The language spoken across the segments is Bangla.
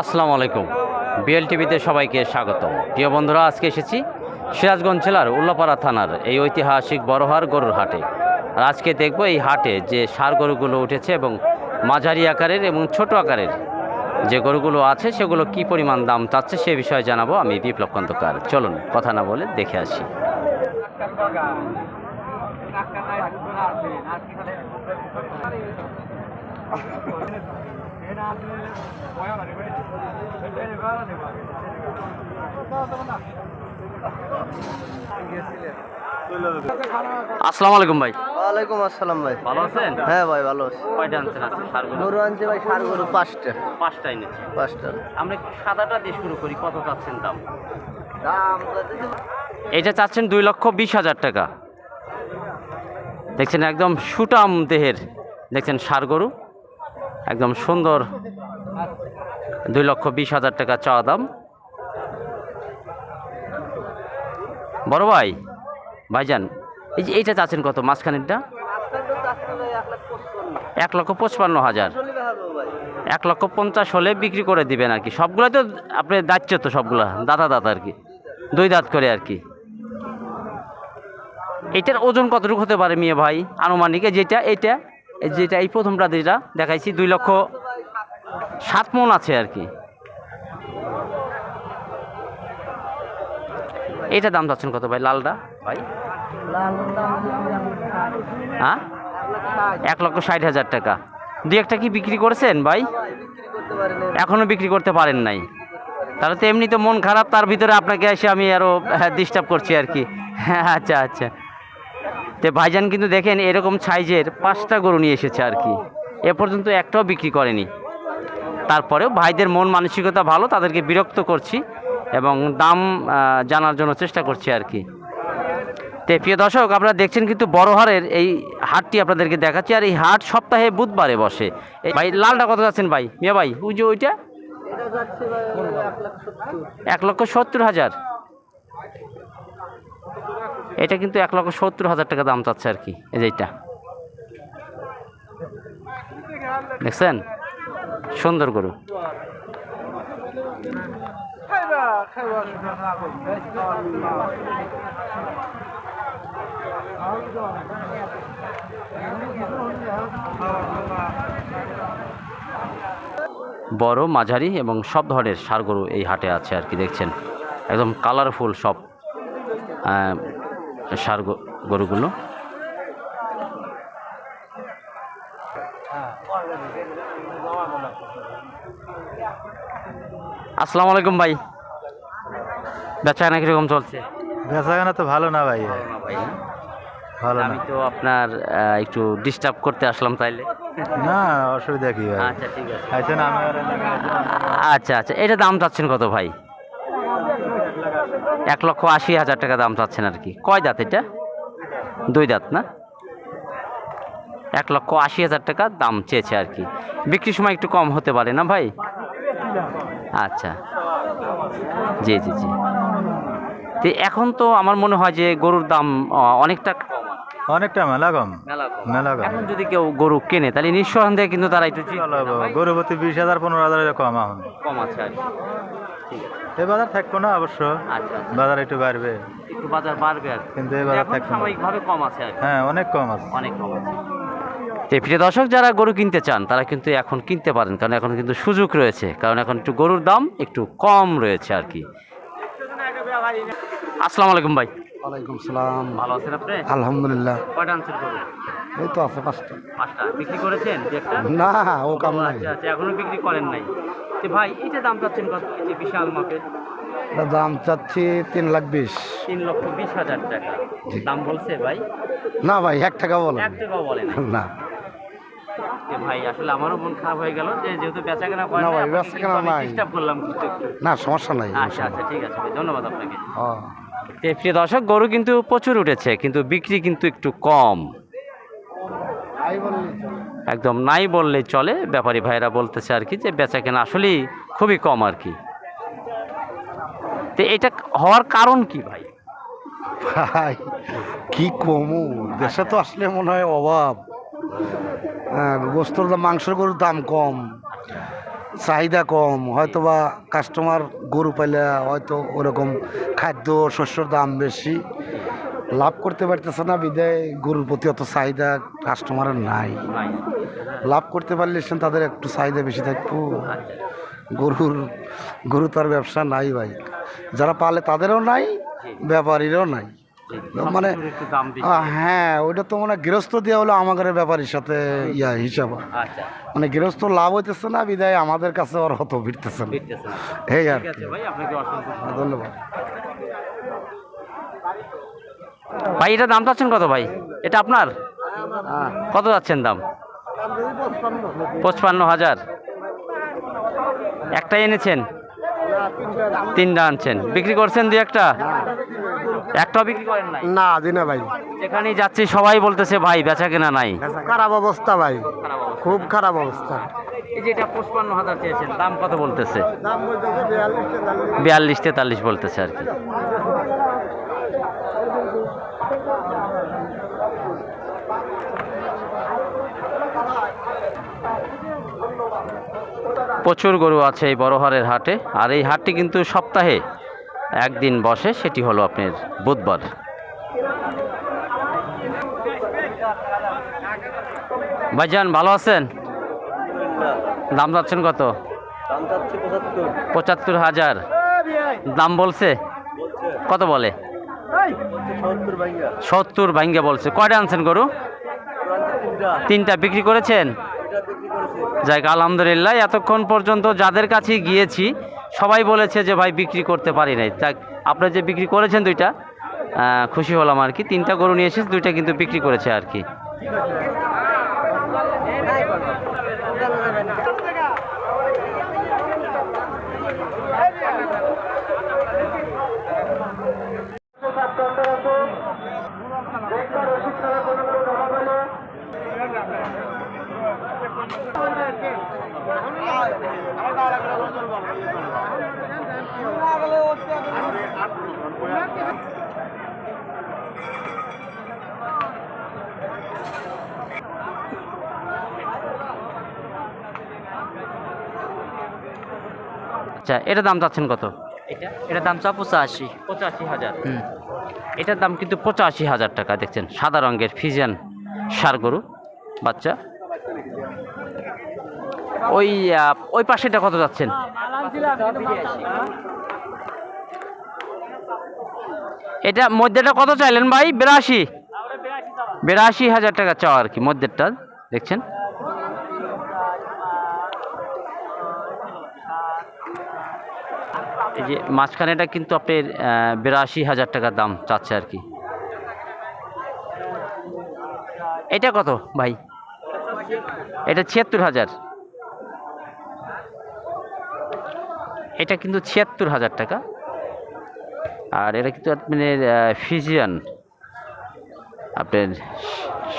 আসসালামু আলাইকুম। বিএল টিভিতে সবাইকে স্বাগতম। প্রিয় বন্ধুরা, আজকে এসেছি সিরাজগঞ্জ জেলার উল্লাপাড়া থানার এই ঐতিহাসিক বড়হার গরুর হাটে। আর আজকে দেখব এই হাটে যে সার গরুগুলো উঠেছে এবং মাঝারি আকারের এবং ছোট আকারের যে গরুগুলো আছে সেগুলো কি পরিমাণ দাম চাচ্ছে সে বিষয়ে জানাব আমি বিপ্লব খন্দকার। চলুন কথা না বলে দেখে আসি। আসসালামু আলাইকুম ভাই। ওয়ালাইকুম আসসালাম ভাই। ভালো আছেন? হ্যাঁ ভাই ভালো আছি। কয়টা আনছেন আজকে সারগুলো? গরু আনছে ভাই সার গরু পাঁচটা। পাঁচটা এনেছি পাঁচটা। আমরা সাদাটা দিয়ে শুরু করি কত চাচ্ছেন দাম? দাম এটা চাচ্ছেন দুই লক্ষ বিশ হাজার টাকা। দেখছেন একদম সুটাম দেহের দেখছেন সার গরু। একদম সুন্দর দুই লক্ষ বিশ হাজার টাকা চাওয়া দাম। বড় ভাই ভাইজান, এই যে এইটা চাচ্ছেন কত? মাঝখানেরটা? এক লক্ষ পঁচপান্ন হাজার। এক লক্ষ পঞ্চাশ হলে বিক্রি করে দিবেন আর কি। সবগুলো তো আপনার দাঁতছে তো সবগুলা দাদা দাদা আর কি। দুই দাঁত করে আর কি। এটার ওজন কতটুকু হতে পারে মেয়ে ভাই? আনুমানিক যেটা এটা যেটা, এই প্রথমটা যেটা দেখাইছি, দুই লক্ষ সাত মন আছে আর কি। এইটা দাম যাচ্ছেন কত ভাই? লালটা ভাই? হ্যাঁ? এক লক্ষ ষাট হাজার টাকা। দু একটা কি বিক্রি করেছেন ভাই? এখনও বিক্রি করতে পারেন নাই। তাহলে তো এমনি তো মন খারাপ, তার ভিতরে আপনাকে এসে আমি আরও ডিস্টার্ব করছি আর কি। হ্যাঁ আচ্ছা আচ্ছা। তো ভাইজান কিন্তু দেখেন এরকম সাইজের পাঁচটা গরু নিয়ে এসেছে আর কি। এ পর্যন্ত একটাও বিক্রি করেনি। তারপরেও ভাইদের মন মানসিকতা ভালো, তাদেরকে বিরক্ত করছি। এবং দাম জানার জন্য চেষ্টা করছি আর কি। তো প্রিয় দর্শক, আপনারা দেখছেন কিন্তু বড় হারের এই হাটটি আপনাদেরকে দেখাচ্ছি, আর এই হাট সপ্তাহে বুধবারে বসে। ভাই, লালটা কত যাচ্ছেন ভাই? মিয়া ভাই, ওই যে ওইটা? এক লক্ষ সত্তর হাজার। এটা কিন্তু এক লক্ষ সত্তর হাজার টাকা দাম চাচ্ছে আর কি, এই যে এইটা দেখছেন? সুন্দর গরু। বড় মাঝারি এবং সব ধরনের সার গরু এই হাটে আছে আর কি, দেখছেন? একদম কালারফুল সব সার গরুগুলো আসসালামু আলাইকুম ভাই। বেচা কেনা কীরকম চলছে? বেচাকেনা তো ভালো না ভাই। ভালো আমি তো আপনার একটু ডিস্টার্ব করতে আসলাম তাইলে। না অসুবিধা কি ভাই? আচ্ছা ঠিক আছে। আচ্ছা আচ্ছা আচ্ছা এটা দাম চাচ্ছেন কত ভাই? এক লক্ষ আশি হাজার টাকা দাম চাচ্ছেন আর কি। কয় দাঁত এটা? দুই দাঁত না? এক লক্ষ আশি হাজার টাকা দাম চেয়েছে আর কি। বিক্রির সময় একটু কম হতে পারে না ভাই? আচ্ছা। জি জি জি। তো এখন তো আমার মনে হয় যে গরুর দাম অনেকটা অনেকটা মেলা কম মেলা কম। এখন যদি কেউ গরু কেনে তাহলে নিঃসন্দেহে কিন্তু তারা একটু গরু প্রতি বিশ হাজার পনেরো হাজার কম এখন। কম আছে আর এই বাজার থাকব না অবশ্য। আচ্ছা আচ্ছা। বাজার একটু বাড়বে। একটু বাজার বাড়বে আর কিন্তু এই বাজার থাকবে কম আছে হ্যাঁ অনেক কম আছে। অনেক কম আছে। তো প্রিয় দর্শক যারা গরু কিনতে চান তারা কিন্তু এখন কিনতে পারেন কারণ এখন কিন্তু সুযোগ রয়েছে। কারণ এখন একটু গরুর দাম একটু কম রয়েছে আর কি। আসসালামু আলাইকুম ভাই। ওয়ালাইকুম সালাম। ভালো আছেন আপনি? আলহামদুলিল্লাহ। কয়টা আনছেন গরু? এই তো আছে পাঁচটা। পাঁচটা। বিক্রি করেছেন একটা? না ও কাম নাই। আচ্ছা আচ্ছা এখনও বিক্রি করেন নাই। তো ভাই এইটা দাম চাচ্ছেন কত? এই যে বিশাল মাপের। এটা দাম চাচ্ছি তিন লাখ বিশ। তিন লক্ষ বিশ হাজার টাকা। দাম বলছে ভাই? না ভাই এক টাকা বলেন এক টাকাও বলেন না। ভাই আসলে আমারও মন খারাপ হয়ে গেল যে যেহেতু বেচা কেনা করেন না ভাই, বেচাকেনা নাই। ডিস্টার্ব করলাম না সমস্যা নাই আচ্ছা আচ্ছা ঠিক আছে ভাই ধন্যবাদ আপনাকে। প্রিয় দর্শক গরু কিন্তু প্রচুর উঠেছে কিন্তু বিক্রি কিন্তু একটু কম। একদম নাই বললেই চলে ব্যাপারী ভাইরা বলতেছে আর কি যে বেচা কেনা আসলেই খুবই কম আর কি। তো এটা হওয়ার কারণ কি ভাই? ভাই কি কমু? দেশে তো আসলে মনে হয় অভাব। গোস্তর দাম মাংসের গরুর দাম কম, চাহিদা কম। হয়তো বা কাস্টমার গরু পাইলে হয়তো ওরকম খাদ্য, শস্যর দাম বেশি। লাভ করতে পারতেছে না বিদায়, গরুর প্রতি অত চাহিদা কাস্টমারের নাই। লাভ করতে পারলে সে তাদের একটু চাহিদা বেশি থাকব। গরুর, গরু তার ব্যবসা নাই ভাই। যারা পালে তাদেরও নাই, ব্যাপারীরও নাই। মানে একটু হ্যাঁ ওইটা তো মানে গৃহস্থ দেওয়া হলো আমাদের ব্যাপারীর সাথে ইয়া হিসাব। আচ্ছা। মানে গৃহস্থ লাভ হইতেছে না বিদায় আমাদের কাছে আর হতো ফিরতেছে না। এই আর ধন্যবাদ। ভাই এটা দাম চাচ্ছেন কত ভাই? এটা আপনার? কত যাচ্ছেন দাম? পঁচপান্ন হাজার। একটাই এনেছেন? তিনটা আনছেন। বিক্রি করছেন দুই একটা? একটাও বিক্রি করেন নাই? না দিনা ভাই। যেখানেই যাচ্ছি সবাই বলতেছে ভাই বেচা কেনা নাই। খারাপ অবস্থা ভাই। খুব খারাপ অবস্থা। এই যে এটা পঁচপান্ন হাজার চেয়েছেন দাম কত বলতেছে? বিয়াল্লিশ তেতাল্লিশ। বলতেছে আর কি। প্রচুর গরু আছে এই বড় বড়হারের হাটে আর এই হাটটি কিন্তু সপ্তাহে একদিন বসে সেটি হলো আপনার বুধবার। ভাইজান ভালো আছেন? দাম যাচ্ছেন কত? পঁচাত্তর। হাজার। দাম বলছে? কত বলে? সত্তর ভাঙ্গে বলছে। কয়টা আনছেন গরু? তিনটা। বিক্রি করেছেন? যাই হোক, আলহামদুলিল্লাহ এতক্ষণ পর্যন্ত যাদের কাছে গিয়েছি সবাই বলেছে যে ভাই বিক্রি করতে পারি নাই। তা আপনার যে বিক্রি করেছেন দুইটা খুশি হলাম আর কি। তিনটা গরু নিয়ে এসেছি, দুইটা কিন্তু বিক্রি করেছে আর কি। আচ্ছা এটা দাম চাচ্ছেন কত? এটা? এটার দাম চা পঁচাশি। পঁচাশি হাজার। হুম। এটার দাম কিন্তু পঁচাশি হাজার টাকা দেখছেন? সাদা রঙের ফিজিয়ান সার গরু বাচ্চা। ওই ওই পাশেটা কত যাচ্ছেন এটা মধ্যেটা কত চাইলেন ভাই? বিরাশি। বিরাশি হাজার টাকা চাওয়া আর কি মধ্যেরটা দেখছেন? এই যে মাঝখানেটা কিন্তু আপনার বিরাশি হাজার টাকার দাম চাচ্ছে আর কি। এটা কত ভাই? এটা ছিয়াত্তর হাজার। এটা কিন্তু ছিয়াত্তর হাজার টাকা। আর এটা কিন্তু আপনার ফিজিয়ান। আপনার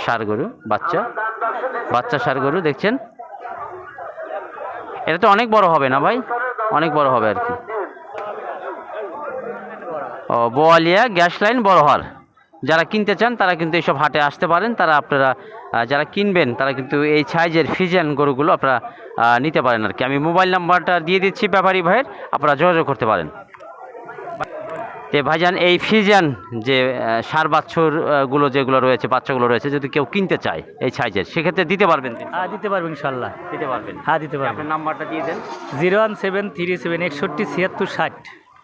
সার গরু, বাচ্চা। বাচ্চা সার গরু, দেখছেন? এটা তো অনেক বড় হবে না ভাই? অনেক বড় হবে আর কি। ও, বোয়ালিয়া গ্যাস লাইন বড় বড়হার। যারা কিনতে চান, তারা কিন্তু এইসব হাটে আসতে পারেন। তারা আপনারা যারা কিনবেন, তারা কিন্তু এই সাইজের ফিজিয়ান গরুগুলো আপনারা নিতে পারেন আর কি। আমি মোবাইল নাম্বারটা দিয়ে দিচ্ছি ব্যাপারী ভাইয়ের। আপনারা যোগাযোগ করতে পারেন। তে ভাইজান এই ফিজিয়ান যে সার বাচ্চরগুলো গুলো যেগুলো রয়েছে বাচ্চাগুলো রয়েছে যদি কেউ কিনতে চায় এই সাইজের সেক্ষেত্রে দিতে পারবেন হ্যাঁ দিতে পারবেন ইনশাল্লাহ দিতে পারবেন। হ্যাঁ দিতে পারবেন আপনার নাম্বারটা দিয়ে দেন। Zero one seven three seven একষট্টি ছিয়াত্তর ষাট।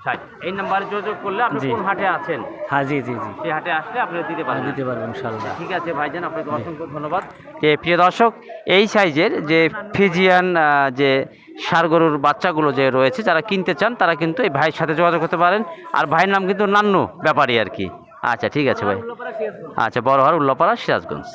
ষাট। এই নাম্বারে যোগাযোগ করলে আপনি জি। কোন হাটে আছেন? হ্যাঁ জি জি জি। সেই হাটে আসলে আপনি দিতে হ্যাঁ দিতে পারব ইনশাল্লাহ ঠিক আছে ভাইজান আপনাকে অসংখ্য ধন্যবাদ। যে প্রিয় দর্শক এই সাইজের যে ফিজিয়ান যে গরুর বাচ্চাগুলো যে রয়েছে যারা কিনতে চান তারা কিন্তু এই ভাইয়ের সাথে যোগাযোগ করতে পারেন। আর ভাইয়ের নাম কিন্তু নান্নু ব্যাপারী আর কি। আচ্ছা ঠিক আছে ভাই। আচ্ছা বড় হওয়ার উল্লাপাড়া সিরাজগঞ্জ।